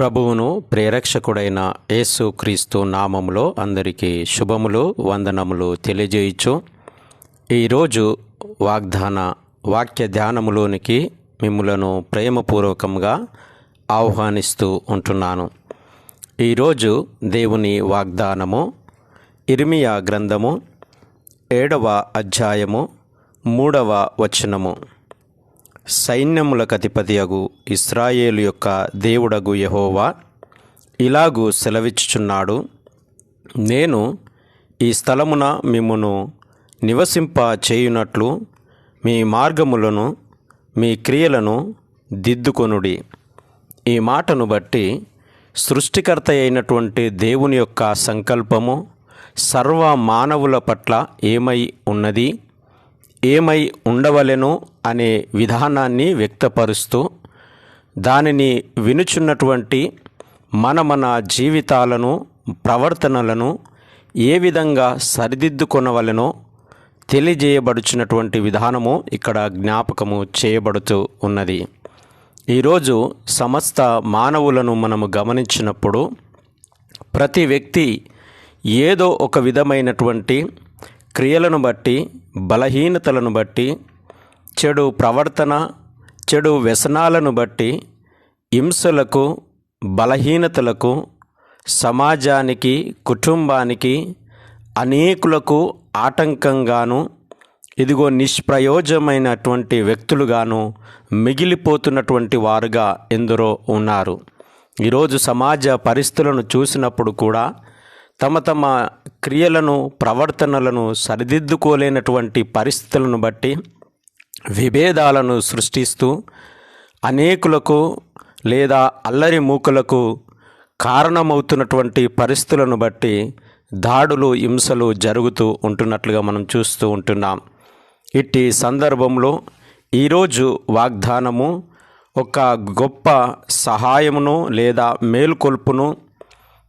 ప్రభువును ప్రేరక్షకుడైన యేసు క్రీస్తు నామములో అందరికీ శుభములు వందనములు తెలియజేయచ్చు ఈరోజు వాగ్దాన వాక్య ధ్యానములోనికి మిమ్ములను ప్రేమపూర్వకంగా ఆహ్వానిస్తూ ఉంటున్నాను. ఈరోజు దేవుని వాగ్దానము ఇర్మియా గ్రంథము ఏడవ అధ్యాయము మూడవ వచనము. సైన్యములకు అధిపతియగు ఇస్రాయేలు యొక్క దేవుడగు యహోవా ఇలాగూ సెలవిచ్చుచున్నాడు. నేను ఈ స్థలమున మిమ్మును నివసింప చేయునట్లు మీ మార్గములను మీ క్రియలను దిద్దుకొనుడి. ఈ మాటను బట్టి సృష్టికర్త అయినటువంటి దేవుని యొక్క సంకల్పము సర్వ మానవుల పట్ల ఏమై ఉన్నది? ఏమై ఉండవలెను అనే విధానాన్ని వ్యక్తపరుస్తూ దానిని వినుచున్నటువంటి మన మన జీవితాలను ప్రవర్తనలను ఏ విధంగా సరిదిద్దుకొనవలెనో తెలియజేయబడుచున్నటువంటి విధానము ఇక్కడ జ్ఞాపకము చేయబడుతూ ఉన్నది. ఈరోజు సమస్త మానవులను మనము గమనించినప్పుడు ప్రతి వ్యక్తి ఏదో ఒక విధమైనటువంటి క్రియలను బట్టి బలహీనతలను బట్టి చెడు ప్రవర్తన చెడు వ్యసనాలను బట్టి హింసలకు బలహీనతలకు సమాజానికి కుటుంబానికి అనేకులకు ఆటంకంగాను ఇదిగో నిష్ప్రయోజమైనటువంటి వ్యక్తులుగాను మిగిలిపోతున్నటువంటి వారుగా ఎందరో ఉన్నారు. ఈరోజు సమాజ పరిస్థితులను చూసినప్పుడు కూడా తమ తమ క్రియలను ప్రవర్తనలను సరిదిద్దుకోలేనటువంటి పరిస్థితులను బట్టి విభేదాలను సృష్టిస్తూ అనేకులకు లేదా అల్లరి మూకలకు కారణమవుతున్నటువంటి పరిస్థితులను బట్టి దాడులు హింసలు జరుగుతూ ఉంటున్నట్లుగా మనం చూస్తూ ఉంటున్నాం. ఇట్టి సందర్భంలో ఈరోజు వాగ్దానము ఒక గొప్ప సహాయమును లేదా మేలుకొల్పును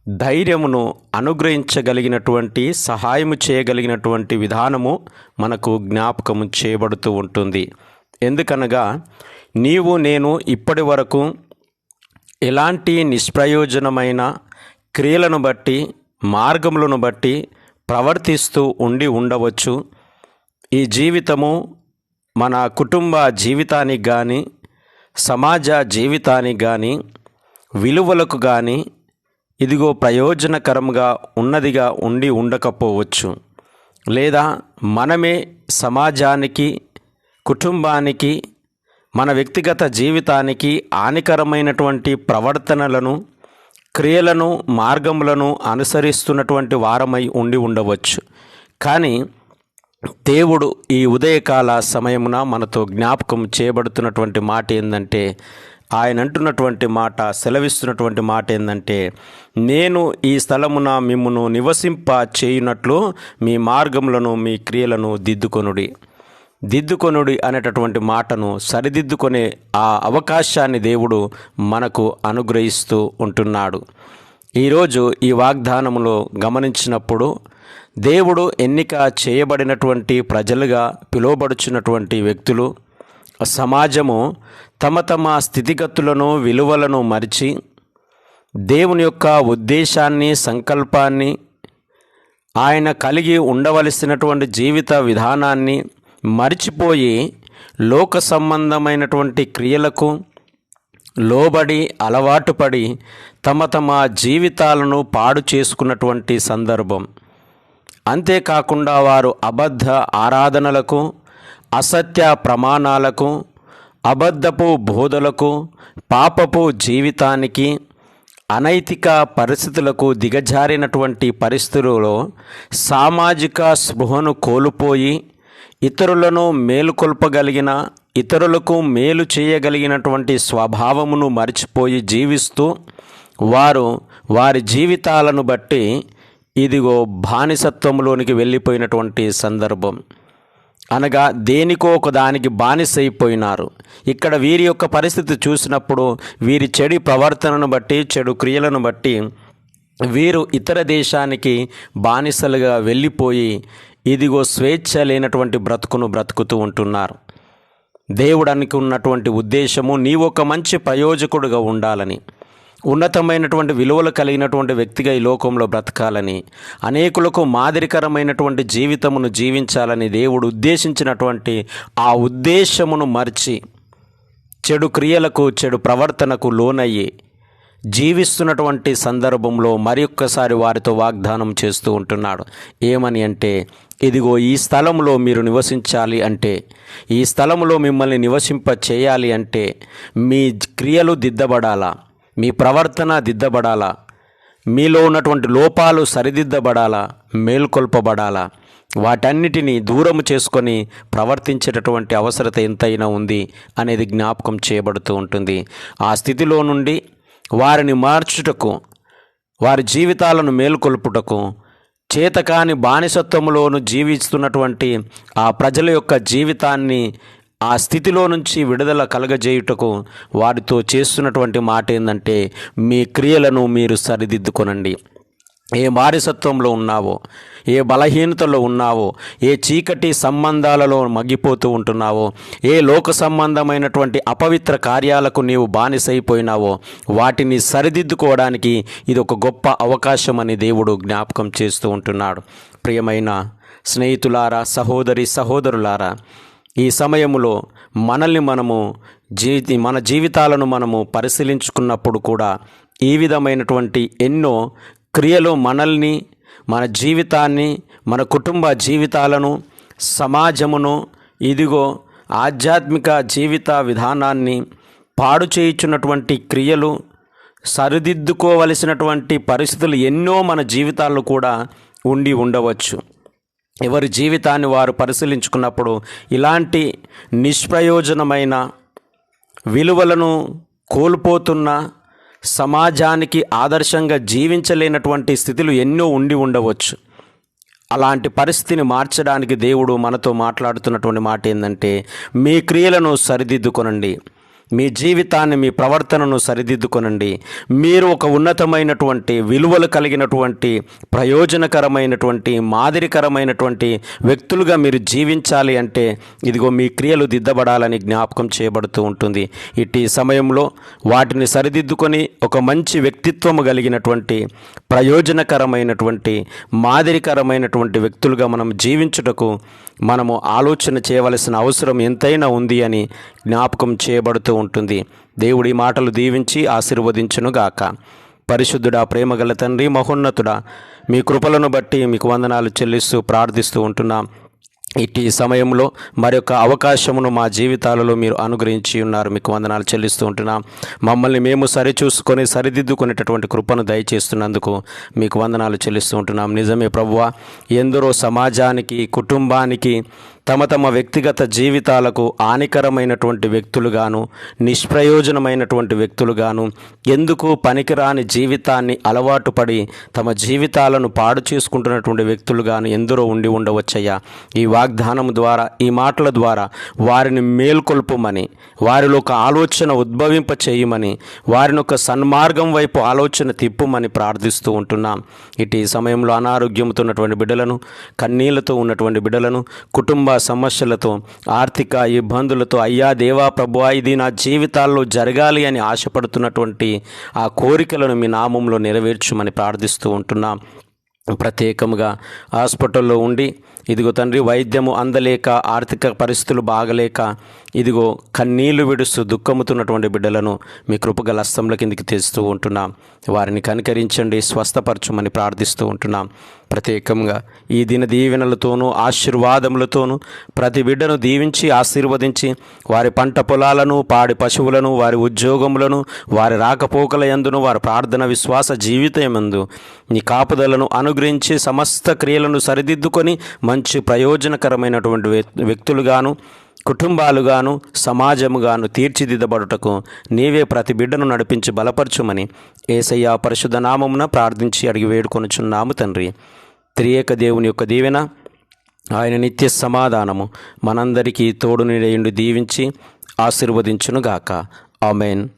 ధైర్యమును అనుగ్రహించగలిగినటువంటి సహాయము చేయగలిగినటువంటి విధానము మనకు జ్ఞాపకము చేయబడుతూ ఉంటుంది. ఎందుకనగా నీవు నేను ఇప్పటి వరకు ఎలాంటి నిష్ప్రయోజనమైన క్రియలను బట్టి మార్గములను బట్టి ప్రవర్తిస్తూ ఉండి ఉండవచ్చు. ఈ జీవితము మన కుటుంబ జీవితానికి కానీ సమాజ జీవితానికి కానీ విలువలకు కానీ ఇదిగో ప్రయోజనకరంగా ఉన్నదిగా ఉండి ఉండకపోవచ్చు. లేదా మనమే సమాజానికి కుటుంబానికి మన వ్యక్తిగత జీవితానికి హానికరమైనటువంటి ప్రవర్తనలను క్రియలను మార్గములను అనుసరిస్తున్నటువంటి వారమై ఉండి ఉండవచ్చు. కానీ దేవుడు ఈ ఉదయకాల సమయమున మనతో జ్ఞాపకం చేయబడుతున్నటువంటి మాట ఏంటంటే ఆయన అంటున్నటువంటి మాట సెలవిస్తున్నటువంటి మాట ఏంటంటే నేను ఈ స్థలమున మిమ్మును నివసింప చేయునట్లు మీ మార్గములను మీ క్రియలను దిద్దుకొనుడి. దిద్దుకొనుడి అనేటటువంటి మాటను సరిదిద్దుకునే ఆ అవకాశాన్ని దేవుడు మనకు అనుగ్రహిస్తూ ఉంటున్నాడు. ఈరోజు ఈ వాగ్దానములో గమనించినప్పుడు దేవుడు ఎన్నిక చేయబడినటువంటి ప్రజలుగా పిలువబడుచున్నటువంటి వ్యక్తులు సమాజము తమ తమ స్థితిగతులను విలువలను మరిచి దేవుని యొక్క ఉద్దేశాన్ని సంకల్పాన్ని ఆయన కలిగి ఉండవలసినటువంటి జీవిత విధానాన్ని మరిచిపోయి లోక సంబంధమైనటువంటి క్రియలకు లోబడి అలవాటుపడి తమ తమ జీవితాలను పాడు చేసుకున్నటువంటి సందర్భం. అంతేకాకుండా వారు అబద్ధ ఆరాధనలకు అసత్య ప్రమాణాలకు అబద్ధపు బోధలకు పాపపు జీవితానికి అనైతిక పరిస్థితులకు దిగజారినటువంటి పరిస్థితులలో సామాజిక స్పృహను కోల్పోయి ఇతరులను మేలుకొల్పగలిగిన ఇతరులకు మేలు చేయగలిగినటువంటి స్వభావమును మరిచిపోయి జీవిస్తూ వారు వారి జీవితాలను బట్టి ఇదిగో బానిసత్వంలోనికి వెళ్ళిపోయినటువంటి సందర్భం. అనగా దేనికో ఒకదానికి బానిస బానిసైపోయినారు. ఇక్కడ వీరి యొక్క పరిస్థితి చూసినప్పుడు వీరి చెడు ప్రవర్తనను బట్టి చెడు క్రియలను బట్టి వీరు ఇతర దేశానికి బానిసలుగా వెళ్ళిపోయి ఇదిగో స్వేచ్ఛ లేనటువంటి బ్రతుకును బ్రతుకుతూ ఉంటున్నారు. దేవుడానికి ఉన్నటువంటి ఉద్దేశము నీవు ఒక మంచి ప్రయోజకుడుగా ఉండాలని. ఉన్నతమైనటువంటి విలువలు కలిగినటువంటి వ్యక్తిగా ఈ లోకంలో బ్రతకాలని అనేకులకు మాదిరికరమైనటువంటి జీవితమును జీవించాలని దేవుడు ఉద్దేశించినటువంటి ఆ ఉద్దేశమును మర్చి చెడు క్రియలకు చెడు ప్రవర్తనకు లోనయ్యి జీవిస్తున్నటువంటి సందర్భంలో మరొక్కసారి వారితో వాగ్దానం చేస్తూ ఉంటున్నాడు. ఏమని అంటే ఇదిగో ఈ స్థలంలో మీరు నివసించాలి అంటే ఈ స్థలంలో మిమ్మల్ని నివసింప చేయాలి అంటే మీ క్రియలు దిద్దబడాలా? మీ ప్రవర్తన దిద్దబడాలా? మీలో ఉన్నటువంటి లోపాలు సరిదిద్దబడాలా? మేల్కొల్పబడాలా? వాటన్నిటినీ దూరం చేసుకొని ప్రవర్తించేటటువంటి అవసరత ఎంతైనా ఉంది అనేది జ్ఞాపకం చేయబడుతూ ఉంటుంది. ఆ స్థితిలో నుండి వారిని మార్చుటకు వారి జీవితాలను మేల్కొల్పుటకు చేతకాని బానిసత్వములోను జీవిస్తున్నటువంటి ఆ ప్రజల యొక్క జీవితాన్ని ఆ స్థితిలో నుంచి విడుదల కలగజేయుటకు వారితో చేస్తున్నటువంటి మాట ఏంటంటే మీ క్రియలను మీరు సరిదిద్దుకొనండి. ఏ వారిసత్వంలో ఉన్నావో ఏ బలహీనతలో ఉన్నావో ఏ చీకటి సంబంధాలలో మగ్గిపోతూ ఉంటున్నావో ఏ లోక సంబంధమైనటువంటి అపవిత్ర కార్యాలకు నీవు బానిసైపోయినావో వాటిని సరిదిద్దుకోవడానికి ఇది ఒక గొప్ప అవకాశం అని దేవుడు జ్ఞాపకం చేస్తూ ఉంటున్నాడు. ప్రియమైన స్నేహితులారా సహోదరి సహోదరులారా ఈ సమయంలో మనల్ని మనము జీవి మన జీవితాలను మనము పరిశీలించుకున్నప్పుడు కూడా ఈ విధమైనటువంటి ఎన్నో క్రియలు మనల్ని మన జీవితాన్ని మన కుటుంబ జీవితాలను సమాజమును ఇదిగో ఆధ్యాత్మిక జీవిత విధానాన్ని పాడు చేయుచున్నటువంటి క్రియలు సరిదిద్దుకోవలసినటువంటి పరిస్థితులు ఎన్నో మన జీవితాల్లో కూడా ఉండి ఉండవచ్చు. ఎవరి జీవితాన్ని వారు పరిశీలించుకున్నప్పుడు ఇలాంటి నిష్ప్రయోజనమైన విలువలను కోల్పోతున్న సమాజానికి ఆదర్శంగా జీవించలేనటువంటి స్థితులు ఎన్నో ఉండి ఉండవచ్చు. అలాంటి పరిస్థితిని మార్చడానికి దేవుడు మనతో మాట్లాడుతున్నటువంటి మాట ఏంటంటే మీ క్రియలను సరిదిద్దుకొనండి. మీ జీవితాన్ని మీ ప్రవర్తనను సరిదిద్దుకొనండి. మీరు ఒక ఉన్నతమైనటువంటి విలువలు కలిగినటువంటి ప్రయోజనకరమైనటువంటి మాదిరికరమైనటువంటి వ్యక్తులుగా మీరు జీవించాలి అంటే ఇదిగో మీ క్రియలు దిద్దబడాలని జ్ఞాపకం చేయబడుతూ ఉంటుంది. ఇట్టి సమయంలో వాటిని సరిదిద్దుకొని ఒక మంచి వ్యక్తిత్వము కలిగినటువంటి ప్రయోజనకరమైనటువంటి మాదిరికరమైనటువంటి వ్యక్తులుగా మనం జీవించుటకు మనము ఆలోచన చేయవలసిన అవసరం ఎంతైనా ఉంది అని జ్ఞాపకం చేయబడుతూ ఉంటుంది. దేవుడి మాటలు దీవించి ఆశీర్వదించునుగాక. పరిశుద్ధుడా ప్రేమగల తండ్రి మహోన్నతుడా మీ కృపలను బట్టి మీకు వందనాలు చెల్లిస్తూ ప్రార్థిస్తూ ఉంటున్నాం. ఇట్టి సమయంలో మరొక అవకాశమును మా జీవితాలలో మీరు అనుగ్రహించి ఉన్నారు. మీకు వందనాలు చెల్లిస్తూ ఉంటున్నాం. మమ్మల్ని మేము సరిచూసుకొని సరిదిద్దుకునేటటువంటి కృపను దయచేస్తున్నందుకు మీకు వందనాలు చెల్లిస్తూ ఉంటున్నాం. నిజమే ప్రభువ ఎందరో సమాజానికి కుటుంబానికి తమ తమ వ్యక్తిగత జీవితాలకు హానికరమైనటువంటి వ్యక్తులుగాను నిష్ప్రయోజనమైనటువంటి వ్యక్తులుగాను ఎందుకు పనికిరాని జీవితాన్ని అలవాటు పడి తమ జీవితాలను పాడు చేసుకుంటున్నటువంటి వ్యక్తులుగాను ఎందరో ఉండి ఉండవచ్చయ్యా. ఈ వాగ్దానం ద్వారా ఈ మాటల ద్వారా వారిని మేల్కొల్పమని వారిలో ఒక ఆలోచన ఉద్భవింప చేయమని వారిని ఒక సన్మార్గం వైపు ఆలోచన తిప్పుమని ప్రార్థిస్తూ ఉంటున్నాం. ఇటు ఈ సమయంలో అనారోగ్యంతో ఉన్నటువంటి బిడ్డలను కన్నీళ్ళతో ఉన్నటువంటి బిడ్డలను కుటుంబ సమస్యలతో ఆర్థిక ఇబ్బందులతో అయ్యా దేవా ప్రభువా ఇది నా జీవితాల్లో జరగాలి అని ఆశపడుతున్నటువంటి ఆ కోరికలను మీ నామంలో నెరవేర్చుమని ప్రార్థిస్తూ ఉంటున్నాం. ప్రత్యేకంగా హాస్పిటల్లో ఉండి ఇదిగో తండ్రి వైద్యము అందలేక ఆర్థిక పరిస్థితులు బాగలేక ఇదిగో కన్నీళ్ళు విడుస్తూ దుఃఖముతున్నటువంటి బిడ్డలను మీ కృపగల హస్తంల కిందికి తెస్తూ ఉంటున్నాం. వారిని కనికరించండి స్వస్థపరచమని ప్రార్థిస్తూ ఉంటున్నాం. ప్రత్యేకంగా. ఈ దిన దీవెనలతోనూ ఆశీర్వాదములతోనూ ప్రతి బిడ్డను దీవించి ఆశీర్వదించి వారి పంట పొలాలను పాడి పశువులను వారి ఉద్యోగములను వారి రాకపోకల యందును వారి ప్రార్థన విశ్వాస జీవితమందు నీ కాపుదలను అనుగ్రహించి సమస్త క్రియలను సరిదిద్దుకొని మంచి ప్రయోజనకరమైనటువంటి వ్యక్తులుగాను కుటుంబాలుగాను సమాజముగాను తీర్చిదిద్దబడుటకు నీవే ప్రతి బిడ్డను నడిపించి బలపరచుమని ఏసయ్య పరిశుద్ధ నామమున ప్రార్థించి అడిగి వేడుకొనుచున్నాము తండ్రి. త్రియేక దేవుని యొక్క దీవెన ఆయన నిత్య సమాధానము మనందరికీ తోడు నీడయుండి దీవించి ఆశీర్వదించునుగాక. ఆమెన్.